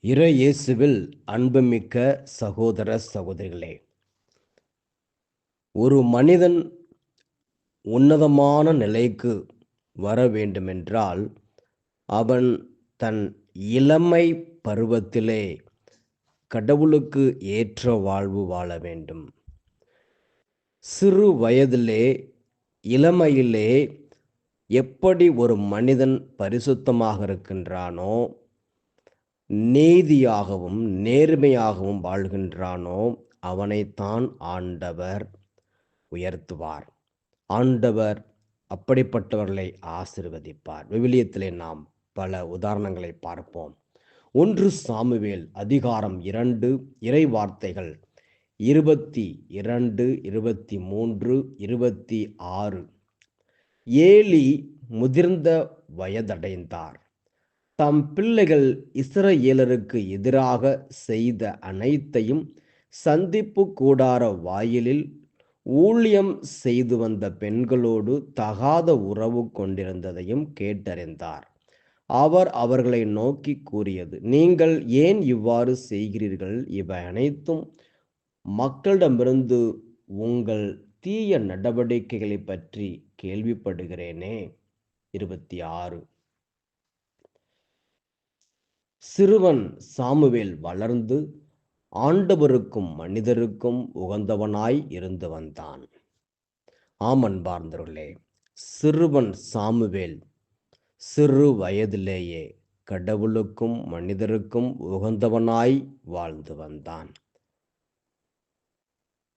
இறை இயேசுவில் அன்புமிக்க சகோதர சகோதரிகளே ஒரு மனிதன் உன்னதமான நிலைக்கு வர வேண்டுமென்றால் அவன் தன் இளமை பருவத்திலே கடவுளுக்கு ஏற்ற வாழ்வு வாழ வேண்டும். சிறு வயதிலே இளமையிலே எப்படி ஒரு மனிதன் பரிசுத்தமாக இருக்கின்றானோ நீதியாகவும் நேர்மையாகவும் வாழ்கின்றானோ அவனைத்தான் ஆண்டவர் உயர்த்துவார். ஆண்டவர் அப்படிப்பட்டவர்களை ஆசிர்வதிப்பார். விவிலியத்திலே நாம் பல உதாரணங்களை பார்ப்போம். ஒன்று சாமுவேல் அதிகாரம் இரண்டு இறை வார்த்தைகள் இருபத்தி இரண்டு இருபத்தி மூன்று இருபத்தி ஆறு. ஏலி முதிர்ந்த வயதடைந்தார். தம் பிள்ளைகள் இஸ்ரேலருக்கு எதிராக செய்த அனைத்தையும் சந்திப்பு கூடார வாயிலில் ஊழியம் செய்து வந்த பெண்களோடு தகாத உறவு கொண்டிருந்ததையும் கேட்டறிந்தார். அவர் அவர்களை நோக்கி கூறியது நீங்கள் ஏன் இவ்வாறு செய்கிறீர்கள்? இவை அனைத்தும் மக்களிடமிருந்து உங்கள் தீய நடவடிக்கைகளை பற்றி கேள்விப்படுகிறேனே. இருபத்தி ஆறு. சிறுவன் சாமுவேல் வளர்ந்து ஆண்டவருக்கும் மனிதருக்கும் உகந்தவனாய் இருந்து வந்தான். ஆமன்பார்ந்தவர்களே சிறுவன் சாமுவேல் சிறு வயதிலேயே கடவுளுக்கும் மனிதருக்கும் உகந்தவனாய் வாழ்ந்து வந்தான்.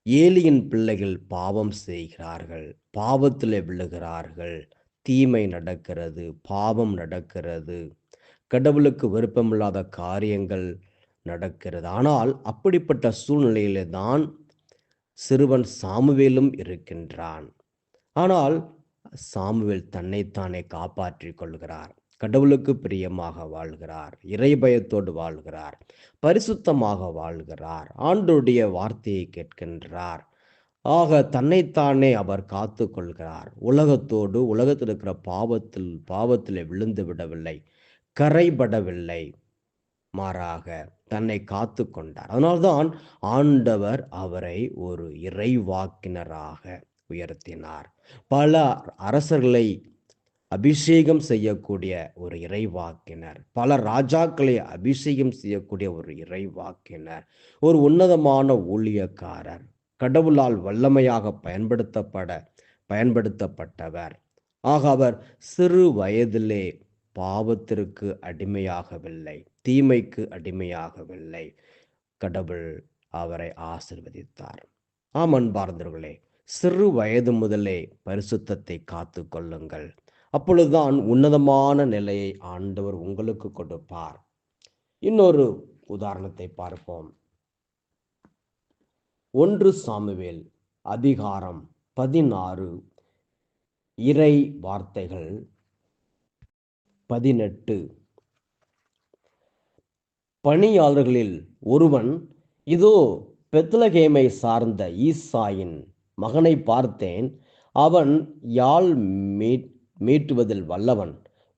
ஏலியின் பிள்ளைகள் பாவம் செய்கிறார்கள் பாவத்தில் விழுகிறார்கள் தீமை நடக்கிறது பாவம் நடக்கிறது. கடவுளுக்கு விருப்பமில்லாத காரியங்கள் நடக்கிறது. ஆனால் அப்படிப்பட்ட சூழ்நிலையிலே தான் சிறுவன் சாமுவேலும் இருக்கின்றான். ஆனால் சாமுவேல் தன்னைத்தானே காப்பாற்றிக் கொள்கிறார். கடவுளுக்கு பிரியமாக வாழ்கிறார். இறைபயத்தோடு வாழ்கிறார். பரிசுத்தமாக வாழ்கிறார். ஆண்டுடைய வார்த்தையை கேட்கின்றார். ஆக தன்னைத்தானே அவர் காத்து கொள்கிறார். உலகத்தோடு உலகத்தில் இருக்கிற பாவத்தில் பாவத்தில் விழுந்து விடவில்லை. கரைபடவில்லை. மாறாக தன்னை காத்து கொண்டார். அதனால்தான் ஆண்டவர் அவரை ஒரு இறைவாக்கினராக உயர்த்தினார். பல அரசர்களை அபிஷேகம் செய்யக்கூடிய ஒரு இறைவாக்கினர் பல ராஜாக்களை அபிஷேகம் செய்யக்கூடிய ஒரு இறைவாக்கினர் ஒரு உன்னதமான ஊழியக்காரர் கடவுளால் வல்லமையாக பயன்படுத்தப்பட பயன்படுத்தப்பட்டவர். ஆக அவர் சிறு வயதிலே பாவத்திற்கு அடிமையாகவில்லை தீமைக்கு அடிமையாகவில்லை. கடவுள் அவரை ஆசிர்வதித்தார். ஆம் அன்பார்ந்தவர்களே சிறு வயது முதலே பரிசுத்தத்தை காத்து கொள்ளுங்கள். அப்பொழுதுதான் உன்னதமான நிலையை ஆண்டவர் உங்களுக்கு கொடுப்பார். இன்னொரு உதாரணத்தை பார்ப்போம். ஒன்று சாமுவேல் அதிகாரம் பதினாறு இறை வார்த்தைகள் பதினெட்டு. பணியாளர்களில் ஒருவன் இதோ பெத்லகேமை சார்ந்த ஈசாயின் மகனை பார்த்தேன். அவன் யாழ் மீட் மீட்டுவதில் வல்லவன்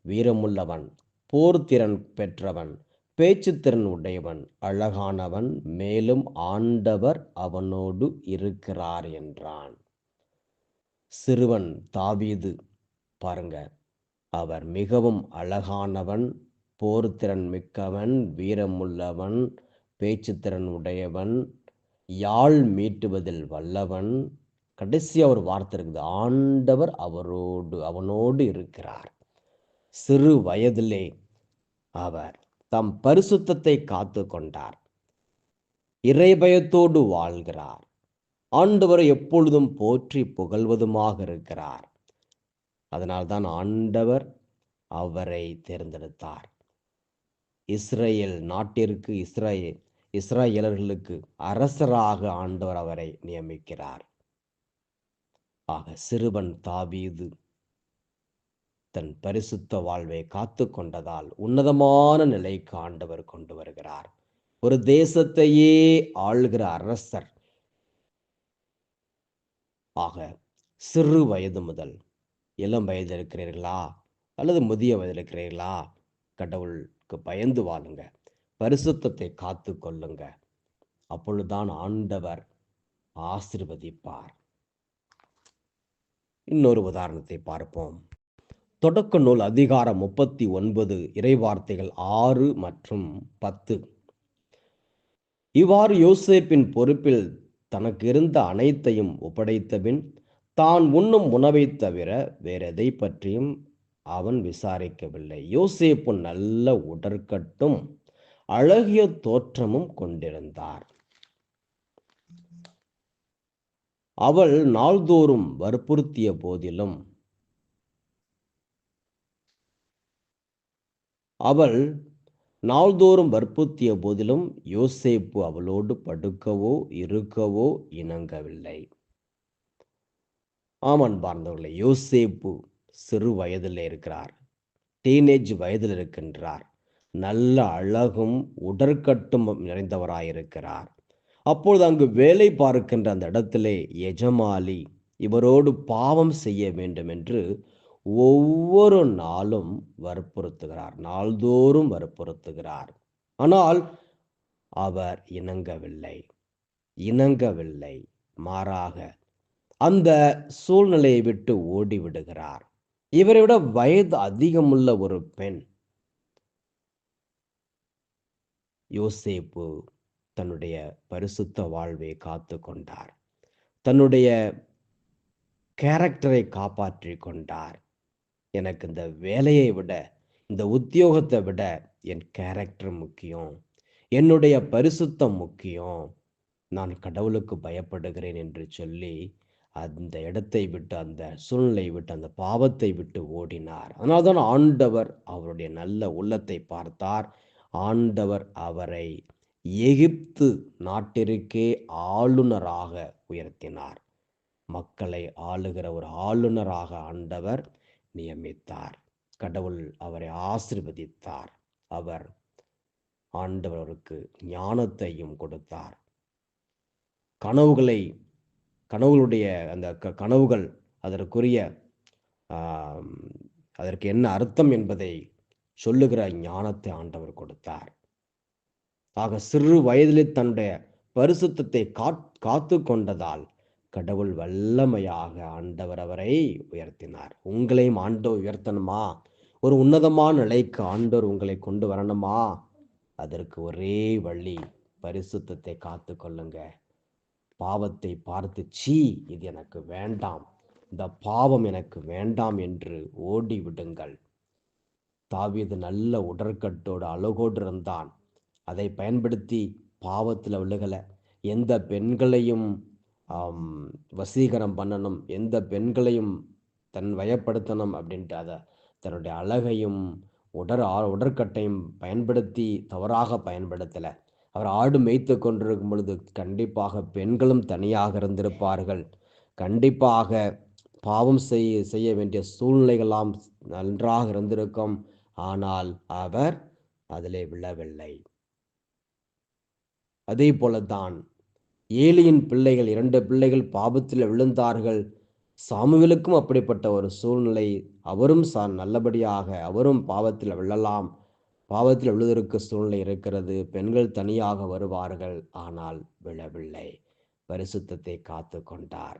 வீரமுள்ளவன் போர்த்திறன் பெற்றவன் பேச்சுத்திறன் உடையவன் அழகானவன் மேலும் ஆண்டவர் அவனோடு இருக்கிறார் என்றான். சிறுவன் தாவீது பாருங்க. அவர் மிகவும் அழகானவன் போர்த்திறன் மிக்கவன் வீரமுள்ளவன் பேச்சுத்திறன் உடையவன் யாழ் மீட்டுவதில் வல்லவன். கடைசியாக ஒரு வார்த்தை இருக்குது ஆண்டவர் அவரோடு அவனோடு இருக்கிறார். சிறு வயதிலே அவர் தம் பரிசுத்தத்தை காத்து கொண்டார். இறைபயத்தோடு வாழ்கிறார். ஆண்டவர் எப்பொழுதும் போற்றி புகழ்வதுமாக இருக்கிறார். அதனால்தான் ஆண்டவர் அவரை தேர்ந்தெடுத்தார். இஸ்ரேல் நாட்டிற்கு இஸ்ரேல் இஸ்ரேலர்களுக்கு அரசராக ஆண்டவர் அவரை நியமிக்கிறார். ஆக சிறுவன் தாவீது தன் பரிசுத்த வாழ்வை காத்து கொண்டதால் உன்னதமான நிலைக்கு ஆண்டவர் கொண்டு வருகிறார். ஒரு தேசத்தையே ஆள்கிற அரசர். ஆக சிறு வயது முதல் இளம் வயதில் இருக்கிறீர்களா அல்லது முதிய வயதில் இருக்கிறீர்களா கடவுளுக்கு பயந்து வாழுங்க. பரிசுத்தத்தை காத்து கொள்ளுங்க. அப்பொழுதுதான் ஆண்டவர் ஆசிர்வதிப்பார். இன்னொரு உதாரணத்தை பார்ப்போம். தொடக்க நூல் அதிகாரம் முப்பத்தி ஒன்பது இறைவார்த்தைகள் ஆறு மற்றும் பத்து. இவ்வாறு யோசேப்பின் பொறுப்பில் தனக்கு இருந்த அனைத்தையும் ஒப்படைத்தபின் தான் உண்ணும் உணவை தவிர வேறெதை பற்றியும் அவன் விசாரிக்கவில்லை. யோசேப்பு நல்ல உடற்கட்டும் அழகிய தோற்றமும் கொண்டிருந்தார். அவள் நாள்தோறும் வற்புறுத்திய போதிலும் அவள் நாள்தோறும் வற்புறுத்திய போதிலும் யோசேப்பு அவளோடு படுக்கவோ இருக்கவோ இணங்கவில்லை. ஆமன் பார்ந்தவர்களே யோசேப்பு சிறு வயதில் இருக்கிறார். டீனேஜ் வயதில் இருக்கின்றார். நல்ல அழகும் உடற்கட்டும் நிறைந்தவராயிருக்கிறார். அப்பொழுது அங்கு வேலை பார்க்கின்ற அந்த இடத்திலே எஜமாலி இவரோடு பாவம் செய்ய வேண்டும் என்று ஒவ்வொரு நாளும் வற்புறுத்துகிறார். நாள்தோறும் வற்புறுத்துகிறார். ஆனால் அவர் இணங்கவில்லை. இணங்கவில்லை. மாறாக அந்த சூழ்நிலையை விட்டு ஓடி விடுகிறார் இவரை விட வயது அதிகமுள்ள ஒரு பெண் யோசேப்பு தன்னுடைய பரிசுத்த வாழ்வை காத்து கொண்டார். தன்னுடைய கேரக்டரை காப்பாற்றி கொண்டார். எனக்கு இந்த வேலையை விட இந்த உத்தியோகத்தை விட என் கேரக்டர் முக்கியம். என்னுடைய பரிசுத்தம் முக்கியம். நான் கடவுளுக்கு பயப்படுகிறேன் என்று சொல்லி அந்த இடத்தை விட்டு அந்த சூழ்நிலையை விட்டு அந்த பாவத்தை விட்டு ஓடினார். அதனால்தான் ஆண்டவர் அவருடைய நல்ல உள்ளத்தை பார்த்தார். ஆண்டவர் அவரை எகிப்து நாட்டிற்கே ஆளுநராக உயர்த்தினார். மக்களை ஆளுகிற ஒரு ஆளுநராக ஆண்டவர் நியமித்தார். கடவுள் அவரை ஆசிர்வதித்தார். அவர் ஆண்டவருக்கு ஞானத்தையும் கொடுத்தார். கனவுகளை கனவுகளுடைய அந்த க கனவுகள் அதற்குரிய அதற்கு என்ன அர்த்தம் என்பதை சொல்லுகிற ஞானத்தை ஆண்டவர் கொடுத்தார். ஆக சிறு வயதிலே தன்னுடைய பரிசுத்தத்தை காத்து கொண்டதால் கடவுள் வல்லமையாக ஆண்டவர் அவரை உயர்த்தினார். உங்களையும் ஆண்டவர் உயர்த்தணுமா? ஒரு உன்னதமான நிலைக்கு ஆண்டவர் உங்களை கொண்டு வரணுமா? அதற்கு ஒரே வழி பரிசுத்தத்தை காத்து கொள்ளுங்க. பாவத்தை பார்த்து சீ இது எனக்கு வேண்டாம். இந்த பாவம் எனக்கு வேண்டாம் என்று ஓடி விடுங்கள். தாவீது நல்ல உடற்கட்டோடு அழகோடு இருந்தான். அதை பயன்படுத்தி பாவத்தில் விழுகலை. எந்த பெண்களையும் வசீகரம் பண்ணணும் எந்த பெண்களையும் தன் வயப்படுத்தணும் அப்படின்ட்டு அதை தன்னுடைய அழகையும் உடற் உடற்கட்டையும் பயன்படுத்தி தவறாக பயன்படுத்தலை. அவர் ஆடு மேய்த்து கொண்டிருக்கும் பொழுது கண்டிப்பாக பெண்களும் தனியாக இருந்திருப்பார்கள். கண்டிப்பாக பாவம் செய்ய செய்ய வேண்டிய சூழ்நிலைகளாம் நன்றாக இருந்திருக்கும். ஆனால் அவர் அதிலே விழவில்லை. அதே போலத்தான் ஏலியின் பிள்ளைகள் இரண்டு பிள்ளைகள் பாபத்தில் விழுந்தார்கள். சாமுவேலுக்கும் அப்படிப்பட்ட ஒரு சூழ்நிலை. அவரும் சா நல்லபடியாக அவரும் பாவத்தில் விழலாம். பாவத்தில் விழுதற்கு சூழ்நிலை இருக்கிறது. பெண்கள் தனியாக வருவார்கள் ஆனால் விழவில்லை. பரிசுத்தத்தை காத்து கொண்டார்.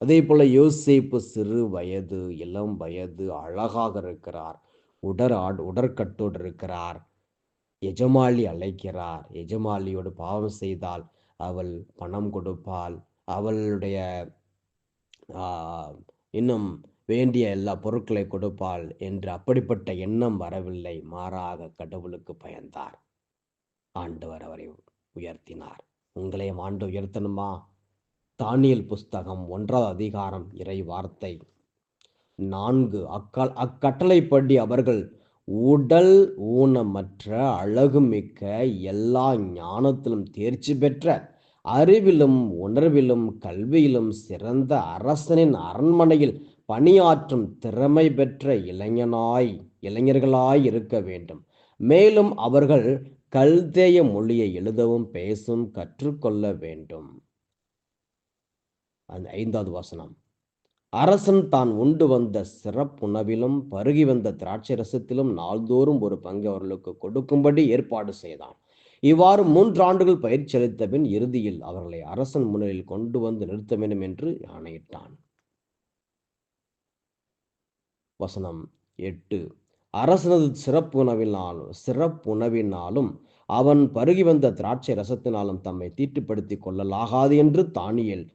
அதே போல யோசிப்பு சிறு வயது இளம் வயது அழகாக இருக்கிறார். உடற் உடற்கட்டோடு இருக்கிறார். எஜமாளி அழைக்கிறார். எஜமாளியோடு பாவம் செய்தால் அவள் பணம் கொடுப்பாள். அவளுடைய இன்னும் வேண்டிய எல்லா பொருட்களை கொடுப்பாள் என்று அப்படிப்பட்ட எண்ணம் வரவில்லை. மாறாக கடவுளுக்கு பயந்தார். ஆண்டவர் அவரை உயர்த்தினார். உங்களையும் ஆண்டு உயர்த்தணுமா? தானியல் புஸ்தகம் ஒன்றாவது அதிகாரம் இறை வார்த்தை நான்கு. அக்கால் அக்கட்டளைப்படி அவர்கள் உடல் ஊனமற்ற அழகுமிக்க எல்லா ஞானத்திலும் தேர்ச்சி பெற்ற அறிவிலும் உணர்விலும் கல்வியிலும் சிறந்த அரசனின் அரண்மனையில் பணியாற்றும் திறமை பெற்ற இளைஞனாய் இளைஞர்களாய் இருக்க வேண்டும். மேலும் அவர்கள் கல்தேய மொழியை எழுதவும் பேசும் கற்றுக்கொள்ள வேண்டும். அந்த ஐந்தாவது வசனம். அரசன் தான் உண்டு வந்த சிறப்புணவிலும் பருகி வந்த திராட்சை ரசத்திலும் நாள்தோறும் ஒரு பங்கு அவர்களுக்கு கொடுக்கும்படி ஏற்பாடு செய்தான். இவ்வாறு மூன்று ஆண்டுகள் பயிற்சி அளித்த பின் இறுதியில் அவர்களை அரசன் முன்னிலையில் கொண்டு வந்து நிறுத்த வேண்டும் என்று ஆணையிட்டான். வசனம் எட்டு. அரசனது சிறப்புணவினாலும் சிறப்புணவினாலும் அவன் பருகி வந்த திராட்சை ரசத்தினாலும் தம்மை தீட்டுப்படுத்திக் கொள்ளலாகாது என்று தானியல்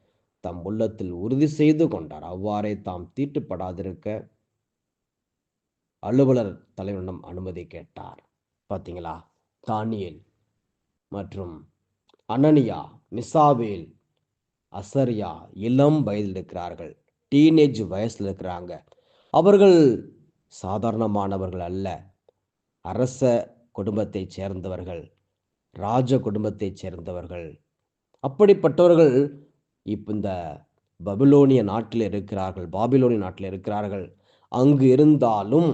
தம் உள்ளத்தில் உறுதி செய்து கொண்டார். அவ்வாறே தாம் தீட்டுப்படாதிருக்க அலுவலர் தலைவரிடம் அனுமதி கேட்டார். பார்த்தீங்களா தானியல் மற்றும் அனனியா மிசாவேல் அசரியா இளம் வயதில் இருக்கிறார்கள் டீனேஜ் வயசில் இருக்கிறாங்க. அவர்கள் சாதாரணமானவர்கள் அல்ல. அரச குடும்பத்தைச் சேர்ந்தவர்கள் ராஜ குடும்பத்தைச் சேர்ந்தவர்கள். அப்படிப்பட்டவர்கள் இப்போ இந்த பபிலோனிய நாட்டில் இருக்கிறார்கள் பாபிலோனிய நாட்டில் இருக்கிறார்கள். அங்கு இருந்தாலும்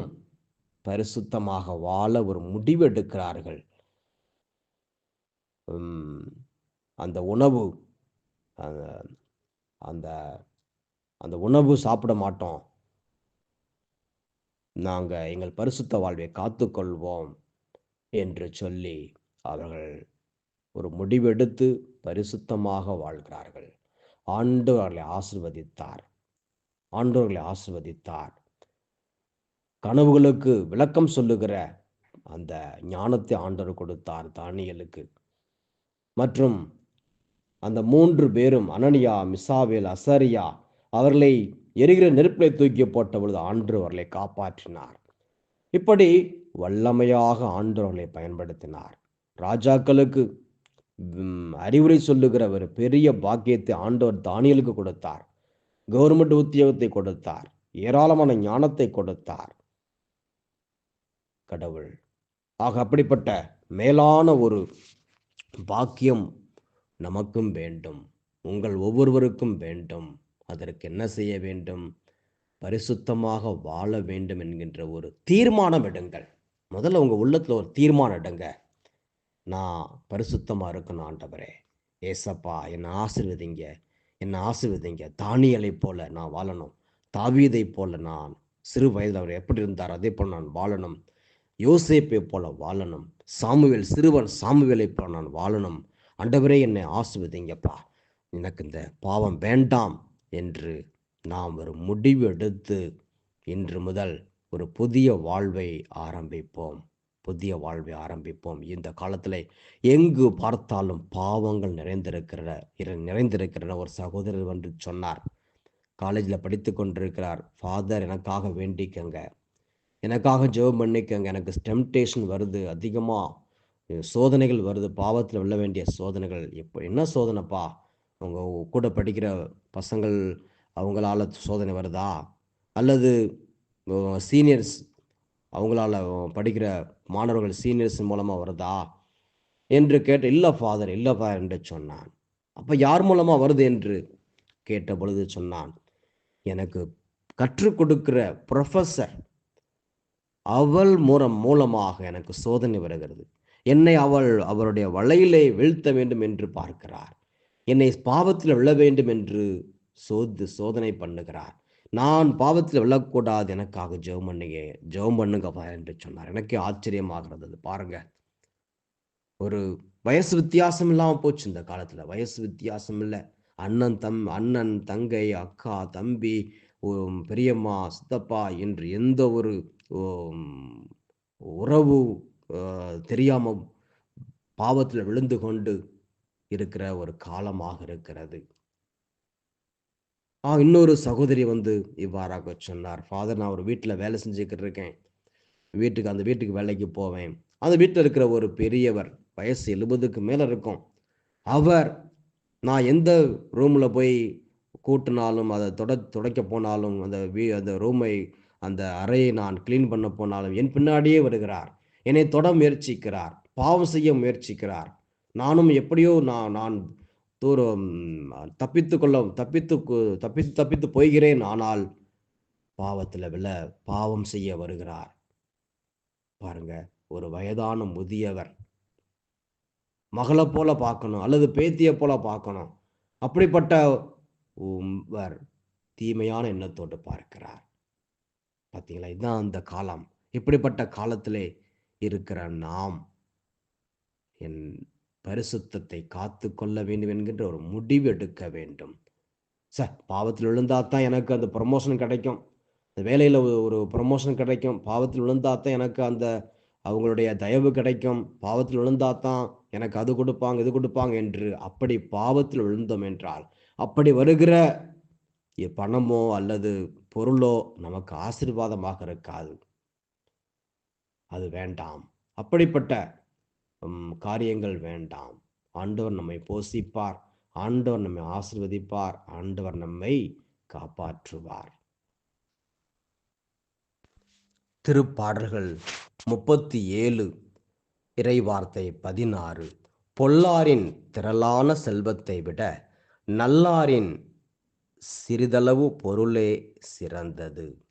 பரிசுத்தமாக வாழ ஒரு முடிவு எடுக்கிறார்கள் அந்த உணவு அந்த அந்த உணவு சாப்பிட மாட்டோம். நாங்கள் எங்கள் பரிசுத்த வாழ்வை காத்துக்கொள்வோம் என்று சொல்லி அவர்கள் ஒரு முடிவெடுத்து பரிசுத்தமாக வாழ்கிறார்கள். ஆண்டவர்களை ஆசிர்வதித்தார். ஆண்டவர்களை ஆசிர்வதித்தார். கனவுகளுக்கு விளக்கம் சொல்லுகிற அந்த ஞானத்தை ஆண்டவர் கொடுத்தார் தானியலுக்கு. மற்றும் அந்த மூன்று பேரும் அனனியா மிசாவேல் அசரியா அவர்களை எரிகிற நெருப்பிலை தூக்கி போட்ட பொழுது ஆண்டு காப்பாற்றினார். இப்படி வல்லமையாக ஆண்டவர்களை பயன்படுத்தினார். ராஜாக்களுக்கு அறிவுரை சொல்லுகிற ஒரு பெரிய பாக்கியத்தை ஆண்டவர் தானியலுக்கு கொடுத்தார். கவர்மெண்ட் உத்தியோகத்தை கொடுத்தார். ஏராளமான ஞானத்தை கொடுத்தார். கடவுள். ஆக அப்படிப்பட்ட மேலான ஒரு பாக்கியம் நமக்கும் வேண்டும். உங்கள் ஒவ்வொருவருக்கும் வேண்டும். அதற்கு என்ன செய்ய வேண்டும்? பரிசுத்தமாக வாழ வேண்டும் என்கின்ற ஒரு தீர்மானம் எடுங்கள். முதல்ல உங்கள் உள்ளத்தில் ஒரு தீர்மானம் எடுங்க. நான் பரிசுத்தமாக இருக்கணும் ஆண்டவரே. ஏசப்பா என்னை ஆசிர்வதிங்க. என்னை ஆசிர்வதிங்க. தானியலை போல நான் வாழணும். தாவீதை போல நான் சிறு வயதில் அவர் எப்படி இருந்தார் அதே போல் நான் வாழணும். யோசேப்பை போல வாழணும். சாமுவேல் சிறுவன் சாமுவேலை போல நான் வாழணும். அண்டவரே என்னை ஆசிர்வதிங்கப்பா. எனக்கு இந்த பாவம் வேண்டாம். என்று நாம் ஒரு முடிவெடுத்து இன்று முதல் ஒரு புதிய வாழ்வை ஆரம்பிப்போம். புதிய வாழ்வை ஆரம்பிப்போம். இந்த காலத்தில் எங்கு பார்த்தாலும் பாவங்கள் நிறைந்திருக்கிற நிறைந்திருக்கிற ஒரு சகோதரர் வந்து சொன்னார் காலேஜில் படித்து கொண்டிருக்கிறார். ஃபாதர் எனக்காக வேண்டிக்கங்க. எனக்காக ஜெபம் பண்ணிக்கங்க. எனக்கு ஸ்டெம்டேஷன் வருது அதிகமாக சோதனைகள் வருது. பாவத்தில் விழ வேண்டிய சோதனைகள். எப்போ என்ன சோதனைப்பா? அவங்க கூட படிக்கிற பசங்கள் அவங்களால சோதனை வருதா? அல்லது சீனியர்ஸ் அவங்களால படிக்கிற மாணவர்கள் சீனியர்ஸ் மூலமாக வருதா? என்று கேட்ட இல்லை ஃபாதர் இல்லை ஃபாதர் என்று சொன்னான். அப்போ யார் மூலமாக வருது என்று கேட்ட பொழுது சொன்னான் எனக்கு கற்றுக் கொடுக்கிற ப்ரொஃபஸர் அவள் மூலம் மூலமாக எனக்கு சோதனை வருகிறது. என்னை அவள் அவருடைய வலையிலே வீழ்த்த வேண்டும் என்று பார்க்கிறார். என்னை பாவத்தில் விழ வேண்டும் என்று சோது சோதனை பண்ணுகிறார். நான் பாவத்தில் விழக்கூடாது எனக்காக ஜெபம் பண்ணுங்க ஜெபம் பண்ணுங்கப்பா என்று சொன்னார். எனக்கே ஆச்சரியமாகிறது அது. பாருங்க. ஒரு வயசு வித்தியாசம் இல்லாமல் போச்சு இந்த காலத்தில். வயசு வித்தியாசம் இல்லை. அண்ணன் தம் அண்ணன் தங்கை அக்கா தம்பி பெரியம்மா சித்தப்பா என்று எந்த ஒரு உறவு தெரியாம பாவத்தில் விழுந்து கொண்டு இருக்கிற ஒரு காலமாக இருக்கிறது. ஆ இன்னொரு சகோதரி வந்து இவ்வாறாக சொன்னார். ஃபாதர் நான் ஒரு வீட்டில் வேலை செஞ்சுக்கிட்டு இருக்கேன். வீட்டுக்கு அந்த வீட்டுக்கு வேலைக்கு போவேன். அந்த வீட்டில் இருக்கிற ஒரு பெரியவர் வயசு எழுபதுக்கு மேலே இருக்கும். அவர் நான் எந்த ரூமில் போய் கூட்டினாலும் அதை தொட துடைக்க போனாலும் அந்த வீ அந்த ரூமை அந்த அறையை நான் கிளீன் பண்ண போனாலும் என் பின்னாடியே வருகிறார். என்னை தொட முயற்சிக்கிறார். பாவம் செய்ய முயற்சிக்கிறார். நானும் எப்படியோ நான் நான் தூரம் தப்பித்து கொள்ள தப்பித்து தப்பித்து தப்பித்து போய்கிறேன் ஆனால் பாவத்தில் வில பாவம் செய்ய வருகிறார். பாருங்க ஒரு வயதான முதியவர். மகளை போல பார்க்கணும் அல்லது பேத்தியை போல பார்க்கணும். அப்படிப்பட்ட தீமையான எண்ணத்தோடு பார்க்கிறார். பார்த்தீங்களா இதுதான் அந்த காலம். இப்படிப்பட்ட காலத்திலே இருக்கிற நாம். என் பரிசுத்தத்தை காத்து கொள்ள வேண்டும் என்கின்ற ஒரு முடிவு எடுக்க வேண்டும். சார் பாவத்தில் விழுந்தா தான் எனக்கு அந்த ப்ரமோஷன் கிடைக்கும். அந்த வேலையில் ஒரு ப்ரமோஷன் கிடைக்கும். பாவத்தில் விழுந்தா தான் எனக்கு அந்த அவங்களுடைய தயவு கிடைக்கும். பாவத்தில் விழுந்தா தான் எனக்கு அது கொடுப்பாங்க இது கொடுப்பாங்க என்று அப்படி பாவத்தில் விழுந்தோம் என்றால் அப்படி வருகிற பணமோ அல்லது பொருளோ நமக்கு ஆசீர்வாதமாக இருக்காது. அது வேண்டாம். அப்படிப்பட்ட காரியங்கள் வேண்டாம். ஆண்டவர் நம்மை போஷிப்பார் ஆண்டவர் நம்மை ஆசிர்வதிப்பார். ஆண்டவர் நம்மை காப்பாற்றுவார். திருப்பாடல்கள் முப்பத்தி ஏழு இறைவார்த்தை பதினாறு. பொல்லாரின் திரளான செல்வத்தை விட நல்லாரின் சிறிதளவு பொருளே சிறந்தது.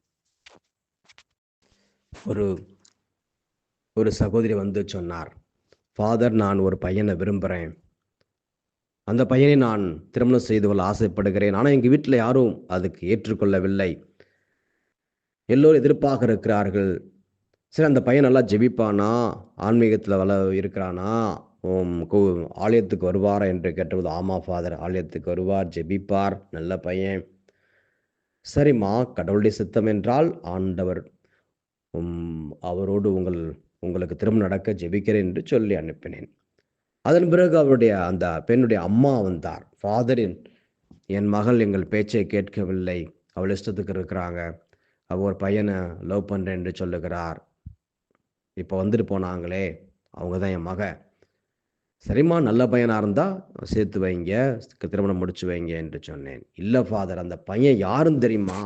ஒரு ஒரு சகோதரி வந்து சொன்னார் ஃபாதர் நான் ஒரு பையனை விரும்புகிறேன் அந்த பையனை நான் திருமணம் செய்து கொள்ள ஆசைப்படுகிறேன். ஆனால் எங்கள் வீட்டில் யாரும் அதுக்கு ஏற்றுக்கொள்ளவில்லை. எல்லோரும் எதிர்ப்பாக இருக்கிறார்கள். சரி அந்த பையன் நல்லா ஜெபிப்பானா? ஆன்மீகத்தில் வள இருக்கிறானா? ஆலயத்துக்கு வருவாரா என்று கேட்டபோது ஆமா ஃபாதர் ஆலயத்துக்கு வருவார் ஜெபிப்பார் நல்ல பையன். சரிம்மா கடவுளுடைய சித்தம் என்றால் ஆண்டவர். அவரோடு உங்கள் உங்களுக்கு திரும்ப நடக்க ஜெபிக்கிறேன் என்று சொல்லி அனுப்பினேன். அதன் பிறகு அவருடைய அந்த பெண்ணுடைய அம்மா வந்தார். ஃபாதரின் என் மகள் எங்கள் பேச்சை கேட்கவில்லை. அவள் இஷ்டத்துக்கு இருக்கிறாங்க. அவ ஒரு பையனை லவ் பண்ணுறேன் என்று சொல்லுகிறார். இப்போ வந்துட்டு போனாங்களே அவங்க தான் என் மக. சரிம்மா நல்ல பையனாக இருந்தால் சேர்த்து வைங்க. திருமணம் முடிச்சு வைங்க என்று சொன்னேன். இல்லை ஃபாதர் அந்த பையன் யாருன்னு தெரியுமா?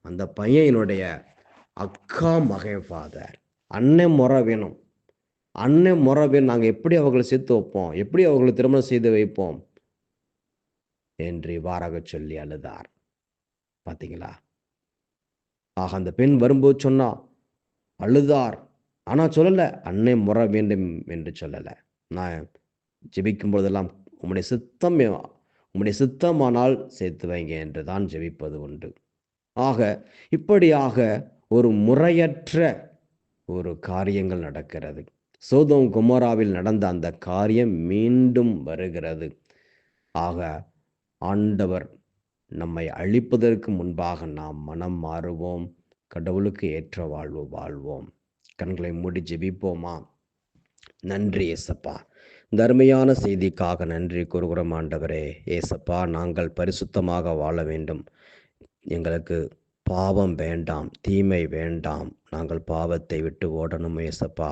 அந்த பையன் என்னுடைய அக்கா மகன் ஃபாதர் அன்னை முறை வேணும். அன்னை முறை வேணும். நாங்கள் எப்படி அவர்களை சேர்த்து வைப்போம்? எப்படி அவர்களை திருமணம் செய்து வைப்போம்? என்று இவ்வாறாக சொல்லி அழுதார். பார்த்தீங்களா ஆக அந்த பெண் வரும்போது சொன்னா அழுதார். ஆனால் சொல்லலை. அன்னை முறை வேண்டும் என்று சொல்லலை. நான் ஜெபிக்கும் பொழுதெல்லாம் உம்முடைய சித்தம் உம்முடைய சித்தமானால் சேர்த்து வைங்க என்று தான் ஜெபிப்பது உண்டு. ஆக இப்படியாக ஒரு முறையற்ற ஒரு காரியங்கள் நடக்கிறது. சோதம் குமராவில் நடந்த அந்த காரியம் மீண்டும் வருகிறது. ஆக ஆண்டவர் நம்மை அழிப்பதற்கு முன்பாக நாம் மனம் மாறுவோம் கடவுளுக்கு ஏற்ற வாழ்வு வாழ்வோம். கண்களை மூடி ஜெபிப்போமா? நன்றி ஏசப்பா. தர்மையான செய்திக்காக நன்றி கூறுகிறோம் ஆண்டவரே. ஏசப்பா நாங்கள் பரிசுத்தமாக வாழ வேண்டும். எங்களுக்கு பாவம் வேண்டாம் தீமை வேண்டாம் நாங்கள் பாவத்தை விட்டு ஓடணும் ஏசப்பா.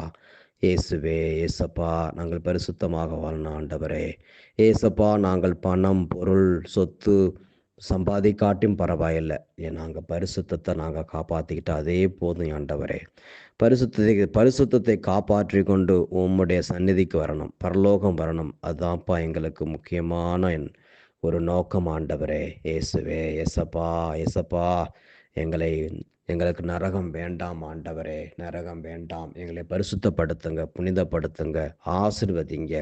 ஏசுவே ஏசப்பா நாங்கள் பரிசுத்தமாக வாழணும் ஆண்டவரே. ஏசப்பா நாங்கள் பணம் பொருள் சொத்து சம்பாதிக்காட்டும் பரவாயில்லை. ஏன் நாங்கள் பரிசுத்தத்தை நாங்கள் காப்பாற்றிக்கிட்டு அதே போதும் ஆண்டவரே. பரிசுத்தத்தை பரிசுத்தத்தை காப்பாற்றி கொண்டு உம்முடைய சந்நிதிக்கு வரணும் பரலோகம் வரணும். அதுதான்ப்பா எங்களுக்கு முக்கியமான ஒரு நோக்கம் ஆண்டவரே. ஏசுவே எசப்பா எசப்பா எங்களை எங்களுக்கு நரகம் வேண்டாம் ஆண்டவரே நரகம் வேண்டாம். எங்களை பரிசுத்தப்படுத்துங்க புனிதப்படுத்துங்க ஆசிர்வதிங்க.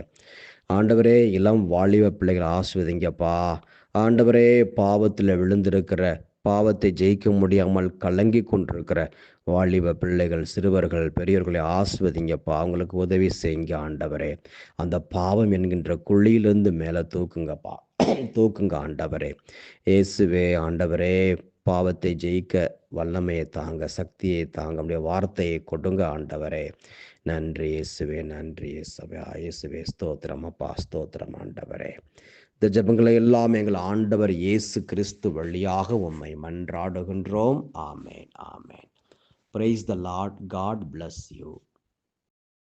ஆண்டவரே இளம் வாலிப பிள்ளைகள் ஆசிர்வதிங்கப்பா. ஆண்டவரே பாவத்தில் விழுந்திருக்கிற பாவத்தை ஜெயிக்க முடியாமல் கலங்கி கொண்டிருக்கிற வாலிப பிள்ளைகள் சிறுவர்கள் பெரியவர்களை ஆஸ்வதிங்கப்பா அவங்களுக்கு உதவி செய்யுங்க ஆண்டவரே. அந்த பாவம் என்கின்ற குழியிலிருந்து மேலே தூக்குங்கப்பா. தூக்குங்க ஆண்டவரே. இயேசுவே ஆண்டவரே. பாவத்தை ஜெயிக்க வல்லமையை தாங்க சக்தியை தாங்க அப்படியே வார்த்தையை கொடுங்க ஆண்டவரே. நன்றி இயேசுவே நன்றி இயேசுவே. இயேசுவே ஸ்தோத்திரம் அப்பா ஸ்தோத்திரம் ஆண்டவரே. இந்த ஜபங்களை எல்லாம் எங்கள் ஆண்டவர் இயேசு கிறிஸ்து வழியாக உம்மை மன்றாடுகின்றோம். ஆமேன் ஆமேன். Praise the lord God bless you